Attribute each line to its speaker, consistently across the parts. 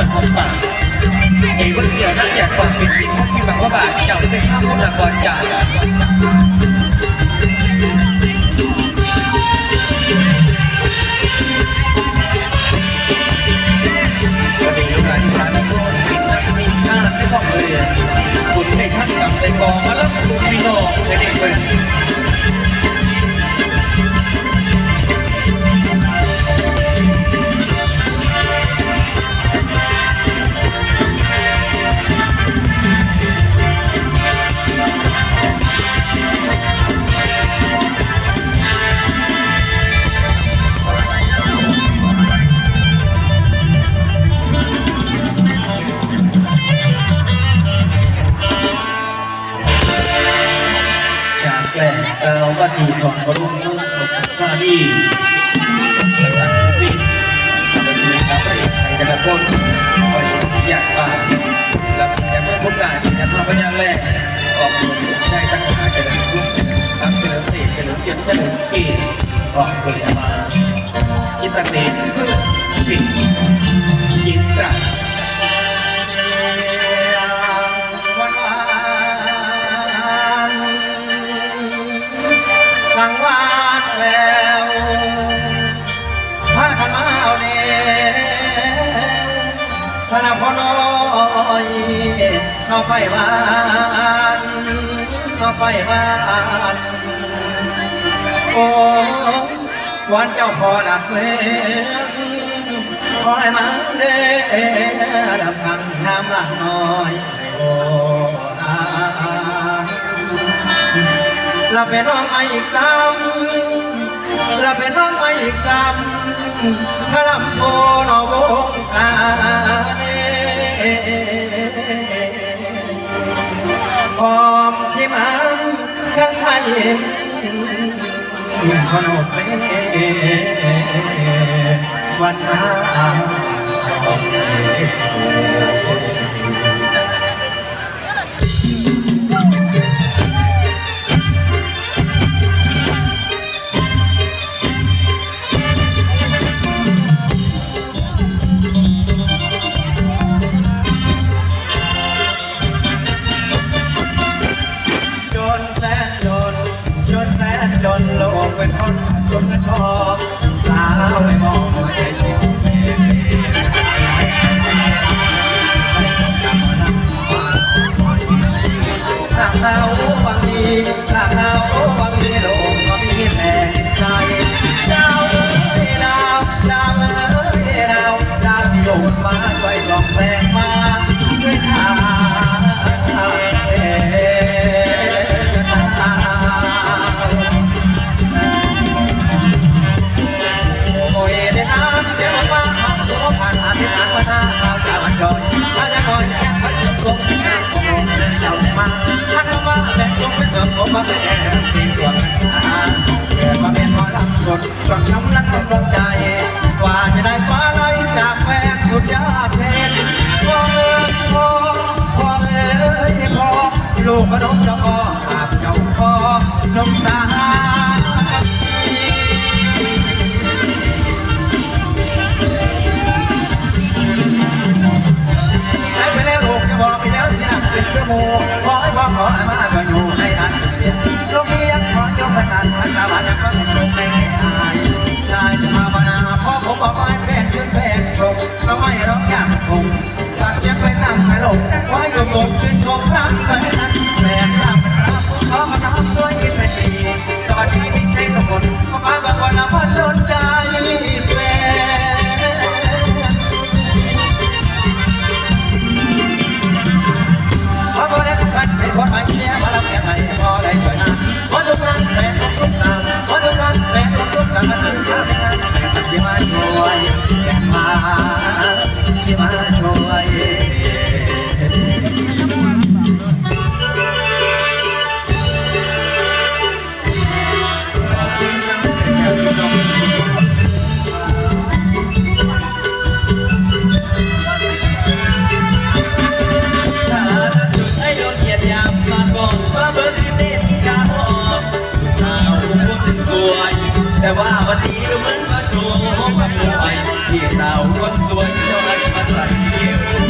Speaker 1: มือนของป่าไอ้เบื้องเดียวนั่นอยากฟังเป็นปิ่นของพี่บังว่าบาทเจ้าเป็นข้ามคนละก่อนจ่ายวันนี้ลูกหลานอีสานนักร้องสิ่งนั้นมีค่าในห้องเลยคุณได้ท่านกำในกองมารับสู่พี่น้องในเด็กเปิด กล่าวว่าดีของกระรุ่งนุ่งของข้าดีภาษาวิทย์เป็นเรื่องกับพระเอกไทยแต่ละคนพระเอกอยากป่าแล้วแต่เมื่อพวกการจะพาพญาแลกออกสู่ชายตั้งหาจะได้รุ่งสังเฉลิมเสกเฉลิมเกียรติเฉลิมเกียรติออกบริมาอิตาเสก อยน
Speaker 2: อไปบ้านนอไปบ้านโอ้วันเจ้าพอหลักเมืองคอยมาเด้ดับพังน้ำหลักน้อยโอ้อาเราเป็นน้องไออีกซ้ำเราเป็นน้องไออีกซ้ำถ้าลำโซนอวงการ พร้อมที่มันทั้งไทยขนมเป้วันนา ลูกขนมเจ้าพ่ออาบเจ้าพ่อนมสาให้ไปแล้วลูกจะบอกไปแล้วสินะเจ้าโมขอให้พ่อขอให้มาสอยู่ในด้านเสียโลกนี้ยังขอยกประทานพันตาบานยังฟังส่งในแง่อายได้จะมาบานาพ่อผมบอกให้แฟนชื่นแฟนชมเราไม่ร้องอย่างคงฝากเสียงไปนำให้ลงขอให้สมสม
Speaker 3: หยามมาก่อนว่าเบอร์ที่เต้นกาออกสาวคนสวย แต่ว่าวันนี้ดูเหมือนว่าโชว์ความรวยที่สาวคนสวยเท่าไรมาใส่เดียว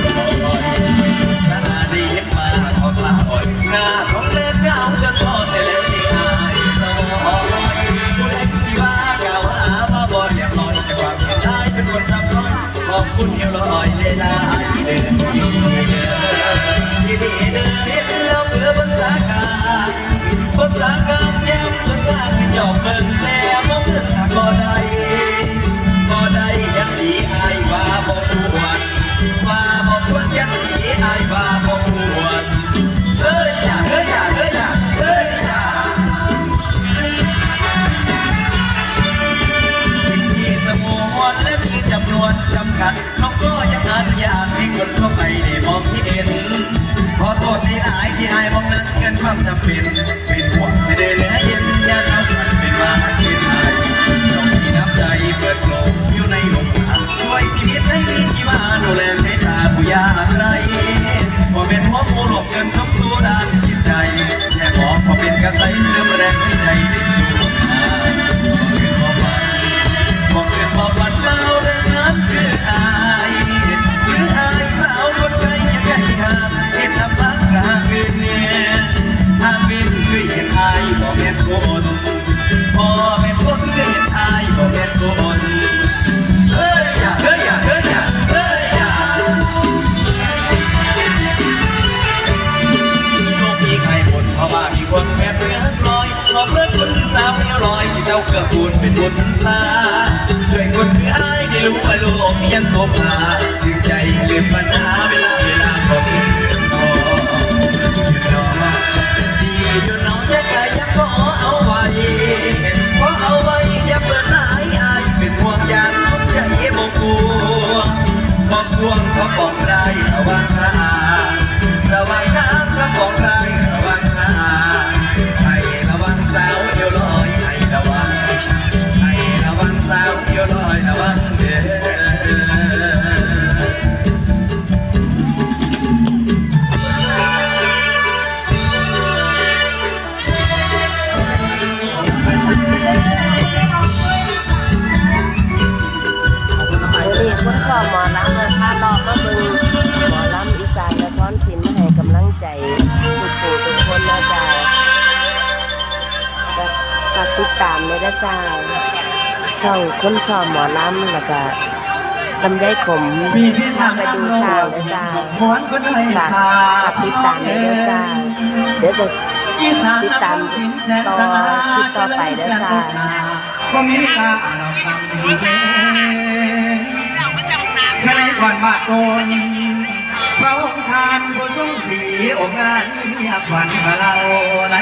Speaker 3: เป็นห่วงเสด็จเหลือเย็นยากเอาฝันเป็นว่าเป็นไทยต้องมีน้ำใจเปิดโลกอยู่ในหลงทางช่วยชีวิตให้มีที่ว่าดูแลสายตาผู้ยากไรพอเป็นหัวหมูหลบเกินชมตัวด้านจิตใจแค่บอกพอเป็นกระใส บอกเคนพอเป็นคนคือเห็นอายบอกเป็นคนเฮ้ยอย่าเฮ้ยอย่าเฮ้ยอย่าเฮ้ยอย่าโลกมีใครบ่นเพราะว่ามีคนแม่เรือลอยขอบพระคุณสาวเอวลอยที่เจ้าเกือกูลเป็นบุญตาช่วยคนคืออายให้รู้ว่าโลกยังโสภาถึงใจลืมปัญหาเวลาเวลาของา
Speaker 4: กติดตามเลยนะจ๊ะช่องคนชอบหมอลำแล้วก็ลำไยขม
Speaker 2: มีที่สาม
Speaker 4: ไปดู
Speaker 2: โล
Speaker 4: ข่าว
Speaker 2: ก
Speaker 4: นะจ๊ะ
Speaker 2: สมควรคนไทย
Speaker 4: ฝาก
Speaker 2: สา
Speaker 4: ฝากติดตามเลยนะจ๊ะเดี๋ยวจะ
Speaker 2: อีสาน
Speaker 4: ติดตาม
Speaker 2: สินแสน
Speaker 4: ต่อ
Speaker 2: สง่า
Speaker 4: คลิปต่อไปนะจ๊ะ
Speaker 2: ว่ามีตาเราทำดีใช่ก่อนบาดโกนพระองค์ทานผู้ทรงสีองค์งานเมียขวัญพะเราน